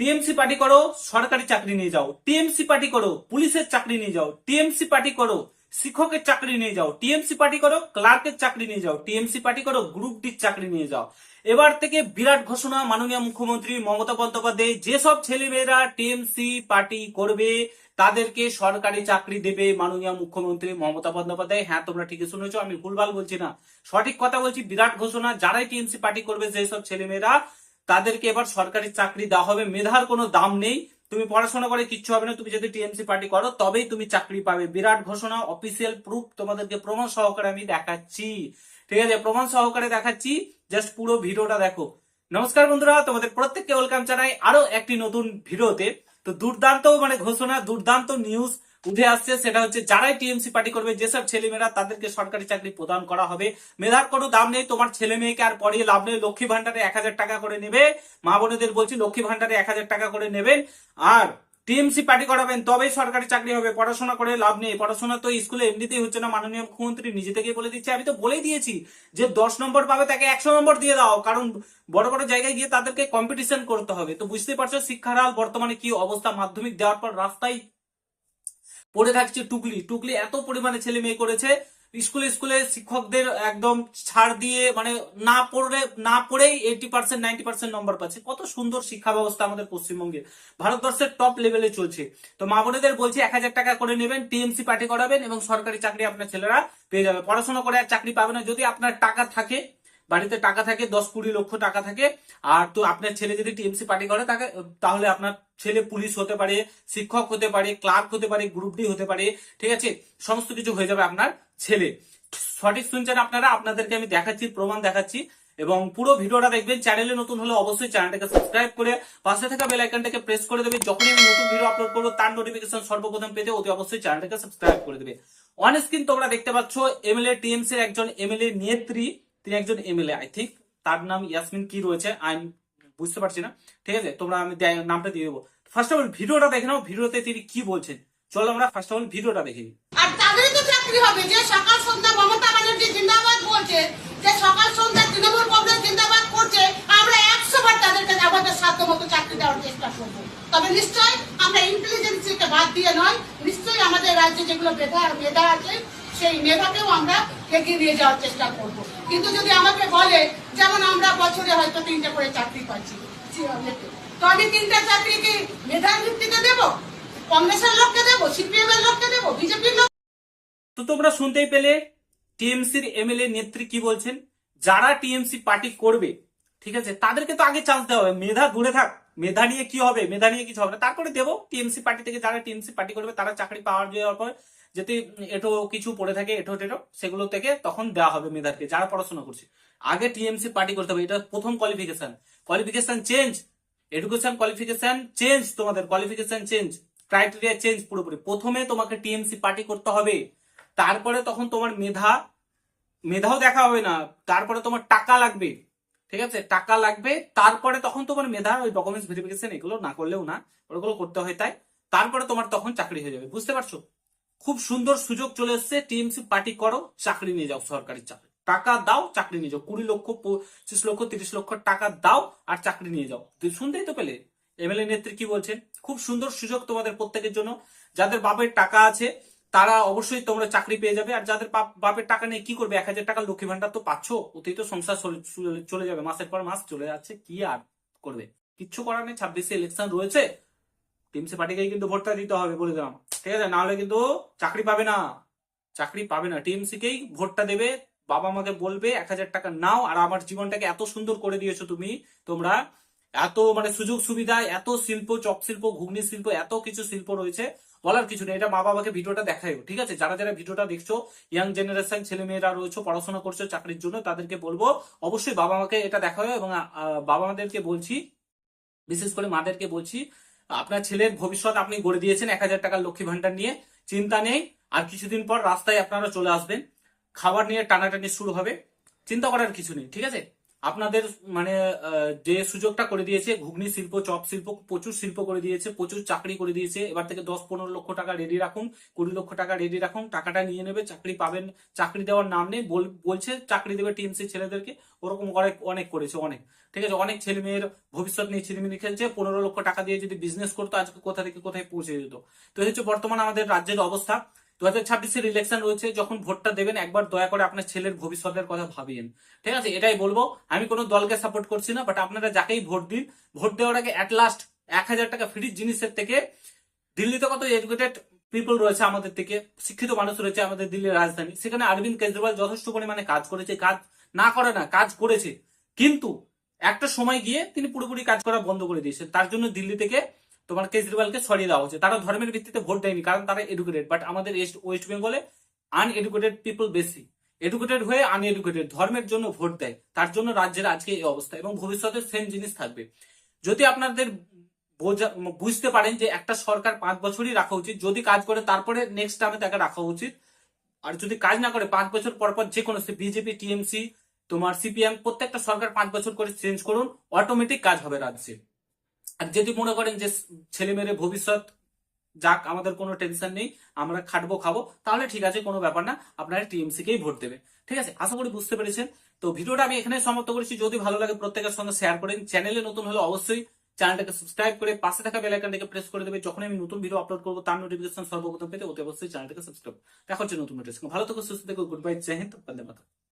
TMC party করো, সরকারি চাকরি নিয়ে যাও। টিএমসি পার্টি করো, পুলিশের চাকরি নিয়ে যাও। টিএমসি পার্টি করো, শিক্ষকের চাকরি নিয়ে যাও। টিএমসি পার্টি করো, ক্লার্কের চাকরি নিয়ে যাও। টিএমসি পার্টি করো, গ্রুপ ডির চাকরি নিয়ে যাও। এবার থেকে বিরাট ঘোষণা, মাননীয় মুখ্যমন্ত্রী মমতা বন্দ্যোপাধ্যায়, যেসব ছেলেমেয়েরা টিএমসি পার্টি করবে, তাদেরকে সরকারি চাকরি দেবে মাননীয় মুখ্যমন্ত্রী মমতা বন্দ্যোপাধ্যায়। হ্যাঁ তোমরা ঠিকই শুনেছ, আমি ভুলভাল বলছি না। সঠিক কথা বলছি, বিরাট ঘোষণা, যারাই টিএমসি পার্টি করবে, যেসব ছেলেমেয়েরা তাদেরকে এবার সরকারি চাকরি দেওয়া হবে। মেধার কোনো দাম নেই। তুমি পড়াশোনা করে কিচ্ছু হবে না। তুমি যদি টিএমসি পার্টি করো, তবেই তুমি চাকরি পাবে। বিরাট ঘোষণা অফিসিয়াল প্রুফ তোমাদেরকে প্রমাণ সহকারে আমি দেখাচ্ছি। ঠিক আছে? প্রমাণ সহকারে দেখাচ্ছি। জাস্ট পুরো ভিডিওটা দেখো। নমস্কার বন্ধুরা, তোমাদের প্রত্যেককে ওয়েলকাম জানাই আরও একটি নতুন ভিডিওতে। তো দুর্দান্ত মানে ঘোষণা, দুর্দান্ত নিউজ উঠে আসছে, সেটা হচ্ছে যারাই টিএমসি পার্টি করবে, যেসব ছেলেমেয়েরা তাদেরকে সরকারি চাকরি প্রদান করা হবে। মেধার কোনো দাম নেই, তোমার ছেলে মেয়েকে আর পড়িয়ে লাভ নেই, লক্ষ্মী ভান্ডারে এক হাজার টাকা করে নেবে। মা বোনেদের বলছি, লক্ষ্মী ভান্ডারে এক হাজার টাকা করে নেবেন। আর টিএমসি পার্টি করাবেন, তবেই সরকারি চাকরি হবে, পড়াশোনা করে লাভ নেই। পড়াশোনা তো স্কুলে এমনিতেই হচ্ছে না, মাননীয় মুখ্যমন্ত্রী নিজে থেকে বলে দিচ্ছে। আমি তো বলেই দিয়েছি যে দশ নম্বর পাবে, তাকে একশো নম্বর দিয়ে দাও, কারণ বড় বড় জায়গায় গিয়ে তাদেরকে কম্পিটিশন করতে হবে। তো বুঝতে পারছ শিক্ষার হাল, বর্তমানে কি অবস্থা, মাধ্যমিক দেওয়ার পর রাস্তায় পড়ে থাকছে টুকলি। টুকলি এত পরিমাণে ছেলে মেয়ে করেছে, স্কুলে স্কুলে শিক্ষকদের একদম ছাড় দিয়ে মানে না পড়লে, না পড়েই eighty percent ninety percent number পাচ্ছে। কত সুন্দর শিক্ষা ব্যবস্থা আমাদের পশ্চিমবঙ্গে। ভারতবর্ষের টপ লেভেলে চলছে। তো মা বোনেদের বলছি, এক হাজার টাকা করে নেবেন টিএমসি পার্টি করাবেন এবং সরকারি চাকরি আপনার ছেলেরা পেয়ে যাবে। পড়াশোনা করে আর চাকরি পাবে না। যদি আপনার টাকা থাকে, বাড়িতে টাকা থাকে, দশ কুড়ি লক্ষ টাকা থাকে, আর তো আপনার ছেলে যদি টিএমসি পার্টি করে, তাকে, তাহলে আপনার ছেলে পুলিশ হতে পারে, শিক্ষক হতে পারে, ক্লার্ক হতে পারে গ্রুপ ডি হতে পারে, ঠিক আছে? সমস্ত কিছু হয়ে যাবে আপনার ছেলে। সঠিক শুনছেন আপনারা? আপনাদেরকে আমি দেখাচ্ছি, প্রমাণ দেখাচ্ছি। এবং পুরো ভিডিওটা দেখবেন, চ্যানেলে নতুন হলে অবশ্যই চ্যানেলটাকে সাবস্ক্রাইব করে পাশে থাকা বেল আইকনটাকে প্রেস করে দেবে। যখনই আমি নতুন ভিডিও আপলোড করব, তার নোটিফিকেশন সর্বপ্রথম পেতে অতি অবশ্যই চ্যানেলটাকে সাবস্ক্রাইব করে দেবে। অন স্ক্রিন তোমরা দেখতে পাচ্ছ এমএলএ টিএমসি এর একজন এমএলএ নেত্রী। তিনি একজন এমএলএ আই থিঙ্ক তার নাম ইয়াসমিন কি রয়েছে? আমি বুঝতে পারছি না। ঠিক আছে, তোমরা আমি নামটা দিয়ে দেবো। ফার্স্ট অফ অল ভিডিওটা দেখে নাও, ভিডিওতে তিনি কি বলছেন। চলো আমরা ফার্স্ট অফ অল ভিডিওটা দেখে নিই। আর তাদেরই তো চাকরি হবে, যে সকাল সন্ধ্যা মমতা ব্যানার্জি জিন্দাবাদ বলছে, যে সকাল সন্ধ্যা তৃণমূল কংগ্রেস জিন্দাবাদ করছে, আমরা একশো বার তাদেরকে আমাদের সাধ্য মতো চাকরি দেওয়ার চেষ্টা করব। তবে নিশ্চয়ই আমরা ইন্টেলিজেন্সিকে বাদ দিয়ে নয়, নিশ্চয়ই আমাদের রাজ্যে যেগুলো মেধা মেধা আছে সেই মেধাকেও আমরা এগিয়ে নিয়ে যাওয়ার চেষ্টা করব। কিন্তু যদি আমাকে বলে, যেমন আমরা বছরে হয়তো তিনটে করে চাকরি পাচ্ছি তো আমি তিনটা চাকরি কি মেধার ভিত্তিতে দেবো? কংগ্রেসের লোককে দেবো? সিপিএম এর লোককে দেবো? বিজেপির লোক তো তোমরা শুনতেই পেলে, টিএমসির এমএলএ নেত্রী কি বলছেন? যারা টিএমসি পার্টি করবে, ঠিক আছে, তাদেরকে তো আগে চান্স দেওয়া হবে। মেধা দূরে থাক। মেধা নিয়ে কি হবে? মেধা নিয়ে কিছু হবে তারপরে দেবো টিএমসি পার্টি থেকে। যারা টিএমসি পার্টি করবে, তারা চাকরি পাওয়ার পর যদি এটো কিছু পড়ে থাকে, এটো টেটো, সেগুলো থেকে তখন দেওয়া হবে মেধাকে যারা পড়াশোনা করছে। আগে টিএমসি পার্টি করতে হবে, এটা প্রথম qualification qualification change education qualification change তোমাদের কোয়ালিফিকেশন চেঞ্জ ক্রাইটেরিয়া চেঞ্জ পুরোপুরি। প্রথমে তোমাকে টিএমসি পার্টি করতে হবে, তারপরে তখন তোমার মেধা, মেধাও দেখা হবে না, তারপরে তোমার টাকা লাগবে, ঠিক আছে? টাকা লাগবে, তারপরে তখন তোমার মেধা, ওই ডকুমেন্টস ভেরিফিকেশন এগুলো না করলেও না, ওগুলো করতে হয় তাই, তারপরে তোমার তখন চাকরি হয়ে যাবে, বুঝতে পারছ? খুব সুন্দর সুযোগ চলে এসছে টিএমসি পার্টি করো, চাকরি নিয়ে যাও সরকারি চাকরি। টাকা দাও, চাকরি নিয়ে যাও। কুড়ি লক্ষ, পঁচিশ লক্ষ, তিরিশ লক্ষ টাকা দাও আর চাকরি নিয়ে যাও। তুই শুনতেই তো পেলে? এমএলএ নেত্রী কি বলছেন? খুব সুন্দর সুযোগ তোমাদের প্রত্যেকের জন্য। যাদের বাপের টাকা আছে, তারা অবশ্যই তোমরা চাকরি পেয়ে যাবে। আর যাদের বাপ- বাপের টাকা নিয়ে কি করবে? এক হাজার টাকা লক্ষ্মী ভান্ডার তো পাচ্ছ? ওতেই তো সংসার চলে যাবে। মাসের পর মাস চলে যাচ্ছে, কি আর করবে? কিচ্ছু করার নেই। ছাব্বিশে ইলেকশন রয়েছে। টিমসি পার্টিকে কিন্তু ভোটটা দিতে হবে বলে দিলাম। ঠিক আছে নাহলে কিন্তু চাকরি পাবে না। চাকরি পাবে না। টিএমসি কেই ভোটটা দেবে, বাবা মাকে বলবে, এক হাজার টাকা নাও, আর আমার জীবনটাকে এত সুন্দর করে দিয়েছ তুমি। তোমরা এত মানে সুযোগ সুবিধা, এত শিল্প, চপ শিল্প, ঘুগনি শিল্প, এত কিছু শিল্প রয়েছে, বলার কিছু নেই। এটা মা বাবাকে ভিডিওটা দেখায় ঠিক আছে? যারা যারা ভিডিওটা দেখছ ইয়াং জেনারেশন ছেলে মেয়েরা রয়েছে, পড়াশোনা করছ, চাকরির জন্য, তাদেরকে বলব, অবশ্যই বাবা মাকে এটা দেখাও এবং বাবা মাদেরকে বলছি, বিশেষ করে মাদেরকে বলছি আপনার ছেলের ভবিষ্যৎ আপনি গড়ে দিয়েছেন এক হাজার টাকার লক্ষ্মী ভান্ডার নিয়ে, চিন্তা নেই। আর কিছুদিন পর রাস্তায় আপনারা চলে আসবেন। খাবার নিয়ে টানাটানি শুরু হবে। চিন্তা করার কিছু নেই, ঠিক আছে? আপনাদের মানে যে সুযোগটা করে দিয়েছে, ঘুগনি শিল্প, চপ শিল্প, প্রচুর শিল্প করে দিয়েছে, প্রচুর চাকরি করে দিয়েছে, এবার থেকে দশ পনেরো লক্ষ টাকা রেডি রাখুন, কুড়ি লক্ষ টাকা রেডি রাখুন, টাকাটা নিয়ে নেবে, চাকরি পাবেন, চাকরি দেওয়ার নাম নেই, বল- বলছে চাকরি দেবে টিএমসি ছেলেদেরকে, ওরকম অনেক অনেক করেছে, অনেক, ঠিক আছে, অনেক ছেলে মেয়ের ভবিষ্যৎ নিয়ে ছিনিমিনি খেলছে, পনেরো লক্ষ টাকা দিয়ে যদি বিজনেস করতো, আজকে কোথা থেকে কোথায় পৌঁছে যেত, তো হচ্ছে বর্তমান আমাদের রাজ্যের অবস্থা দু হাজার ছাব্বিশের ইলেকশন রয়েছে, যখন ভোটটা দেবেন, একবার দয়া করে আপনার ছেলের ভবিষ্যতের কথা ভাবিয়েন। ঠিক আছে? এটাই বলব। আমি কোনো দলকে সাপোর্ট করছি না বাট আপনারা যাকেই ভোট দিন, ভোট দেওয়ার আগে অ্যাট লাস্ট এক হাজার টাকা ফ্রি জিনিসের থেকে দিল্লিতে কত এডুকেটেড পিপল রয়েছে আমাদের থেকে, শিক্ষিত মানুষ রয়েছে আমাদের দিল্লির রাজধানী। সেখানে অরবিন্দ কেজরিওয়াল যথেষ্ট পরিমাণে কাজ করেছে, কাজ না করে না, কাজ করেছে। কিন্তু একটা সময় গিয়ে তিনি পুরোপুরি কাজ করা বন্ধ করে দিয়েছেন। তার জন্য দিল্লি থেকে তোমার কেজরিওয়ালকে সরিয়ে দেওয়া হচ্ছে। তারা ধর্মের ভিত্তিতে ভোট দেয়নি, কারণ তারা এডুকেটেড বাট আমাদের ওয়েস্ট বেঙ্গলে আনএডুকেটেড পিপল বেশি। এডুকেটেড হয়ে আনএডুকেটেড ধর্মের জন্য ভোট দেয়, তার জন্য রাজ্যের আজকে এই অবস্থা, এবং ভবিষ্যতে সেম জিনিস থাকবে। যদি আপনাদের বোঝা- বুঝতে পারেন যে একটা সরকার পাঁচ বছরই রাখা উচিত, যদি কাজ করে তারপরে নেক্সট টাইমে তাকে রাখা উচিত, আর যদি কাজ না করে পাঁচ বছর পর পর যে কোনো বিজেপি টিএমসি তোমার সিপিএম প্রত্যেকটা সরকার পাঁচ বছর করে চেঞ্জ করুন অটোমেটিক কাজ হবে রাজ্যে। আর যদি মনে করেন যে ছেলে মেয়ের ভবিষ্যৎ যাক, আমাদের কোনো টেনশন নেই, আমরা খাটবো, খাব, তাহলে ঠিক আছে, কোনো ব্যাপার না, আপনারা টিএমসি কেই ভোট দেবে। ঠিক আছে? আশা করি বুঝতে পেরেছেন। তো ভিডিওটা আমি এখানে সমাপ্ত করেছি। যদি ভালো লাগে প্রত্যেকের সঙ্গে শেয়ার করেন। চ্যানেলে নতুন হলে অবশ্যই চ্যানেলটাকে সাবস্ক্রাইব করে পাশে থাকা বেল আইকনটাকে প্রেস করে দেবে। যখন আমি নতুন ভিডিও আপলোড করব, তার নোটিফিকেশন সর্বপ্রথম পেতে অতি অবশ্যই চ্যানেলটাকে সাবস্ক্রাইব দেখা হচ্ছে নতুন নোটিফিকেশন ভালো থেকো, সুস্থ থেকো গুড বাই জয় হিন্দ, বন্দে মাতরম।